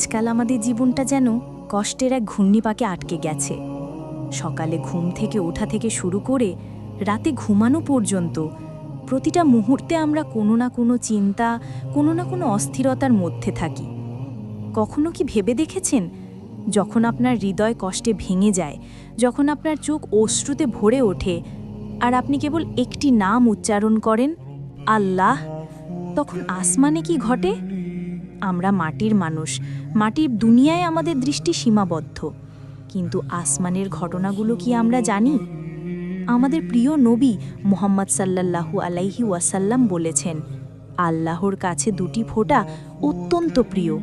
আজকাল আমাদের জীবনটা যেন কষ্টের এক ঘূর্ণিপাকে আটকে গেছে। সকালে ঘুম থেকে ওঠা থেকে শুরু করে রাতে ঘুমানো পর্যন্ত প্রতিটা মুহূর্তে আমরা কোনো না কোনো চিন্তা, কোনো না কোনো অস্থিরতার মধ্যে থাকি। কখনো কি ভেবে দেখেছেন? যখন আপনার হৃদয় কষ্টে ভেঙে যায়, যখন আপনার চোখ অশ্রুতে ভরে ওঠে আর আপনি কেবল একটি নাম উচ্চারণ করেন, আল্লাহ, তখন আসমানে কি ঘটে? আমরা মাটির মানুষ। মাটির দুনিয়ায় আমাদের দৃষ্টি সীমাবদ্ধ। কিন্তু আসমানের ঘটনাগুলো কি আমরা জানি? আমাদের প্রিয় নবী মোহাম্মদ সাল্লাল্লাহু আলাইহি ওয়াসাল্লাম বলেছেন, আল্লাহর কাছে দুটি ফোঁটা অত্যন্ত প্রিয়।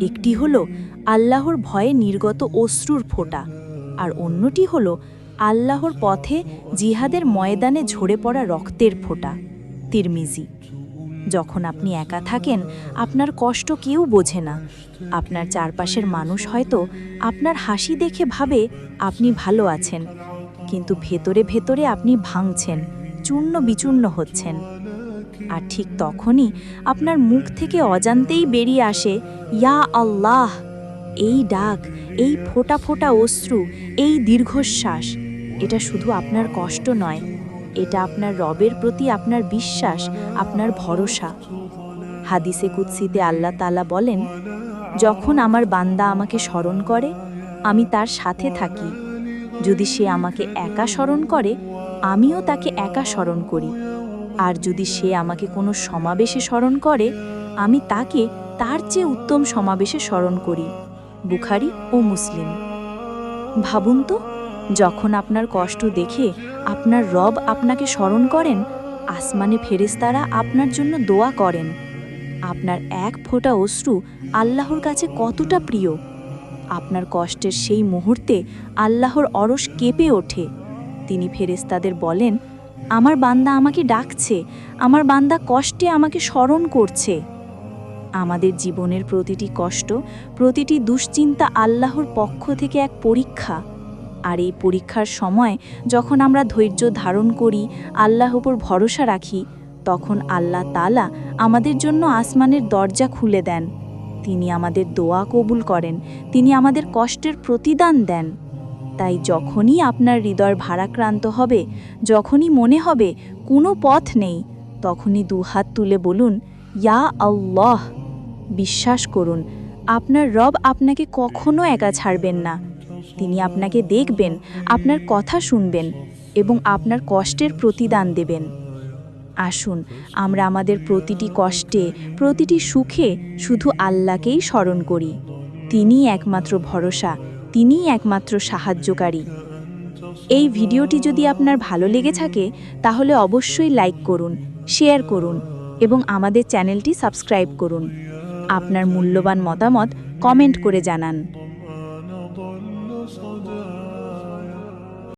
একটি হলো আল্লাহর ভয়ে নির্গত অশ্রুর ফোঁটা আর অন্যটি হলো আল্লাহর পথে জিহাদের ময়দানে ঝরে পড়া রক্তের ফোঁটা। তিরমিজি যখন আপনি একা থাকেন, আপনার কষ্ট কেউ বোঝে না। আপনার চারপাশের মানুষ হয়তো আপনার হাসি দেখে ভাবে আপনি ভালো আছেন, কিন্তু ভেতরে ভেতরে আপনি ভাঙছেন, চূর্ণ বিচূর্ণ হচ্ছেন। আর ঠিক তখনই আপনার মুখ থেকে অজান্তেই বেরিয়ে আসে, ইয়া আল্লাহ, এই ডাক, এই ফোটা ফোটা অশ্রু, এই দীর্ঘশ্বাস, এটা শুধু আপনার কষ্ট নয় এটা আপনার রবের প্রতি আপনার বিশ্বাস, আপনার ভরসা। হাদিসে কুৎসিতে আল্লাহ তালা বলেন, যখন আমার বান্দা আমাকে স্মরণ করে, আমি তার সাথে থাকি। যদি সে আমাকে একা স্মরণ করে, আমিও তাকে একা স্মরণ করি। আর যদি সে আমাকে কোনো সমাবেশে স্মরণ করে, আমি তাকে তার চেয়ে উত্তম সমাবেশে স্মরণ করি। বুখারি ও মুসলিম। ভাবুন তো যখন আপনার কষ্ট দেখে আপনার রব আপনাকে স্মরণ করেন, আসমানে ফেরেস্তারা আপনার জন্য দোয়া করেন। আপনার এক ফোঁটা অশ্রু আল্লাহর কাছে কতটা প্রিয়। আপনার কষ্টের সেই মুহূর্তে আল্লাহর অরস কেঁপে ওঠে। তিনি ফেরেস্তাদের বলেন, আমার বান্দা আমাকে ডাকছে, আমার বান্দা কষ্টে আমাকে স্মরণ করছে। আমাদের জীবনের প্রতিটি কষ্ট, প্রতিটি দুশ্চিন্তা আল্লাহর পক্ষ থেকে এক পরীক্ষা। আর এই পরীক্ষার সময় যখন আমরা ধৈর্য ধারণ করি আল্লাহ উপর ভরসা রাখি, তখন আল্লাহ তালা আমাদের জন্য আসমানের দরজা খুলে দেন। তিনি আমাদের দোয়া কবুল করেন, তিনি আমাদের কষ্টের প্রতিদান দেন। তাই যখনই আপনার হৃদয় ভারাক্রান্ত হবে, যখনই মনে হবে কোনো পথ নেই, তখনই দুহাত তুলে বলুন, ইয়া আল্লাহ! বিশ্বাস করুন, আপনার রব আপনাকে কখনো একা ছাড়বেন না। তিনি আপনাকে দেখবেন, আপনার কথা শুনবেন এবং আপনার কষ্টের প্রতিদান দেবেন। আসুন, আমরা আমাদের প্রতিটি কষ্টে, প্রতিটি সুখে শুধু আল্লাহকেই স্মরণ করি। তিনিই একমাত্র ভরসা, তিনিই একমাত্র সাহায্যকারী। এই ভিডিওটি যদি আপনার ভালো লেগে থাকে, তাহলে অবশ্যই লাইক করুন, শেয়ার করুন এবং আমাদের চ্যানেলটি সাবস্ক্রাইব করুন। আপনার মূল্যবান মতামত কমেন্ট করে জানান।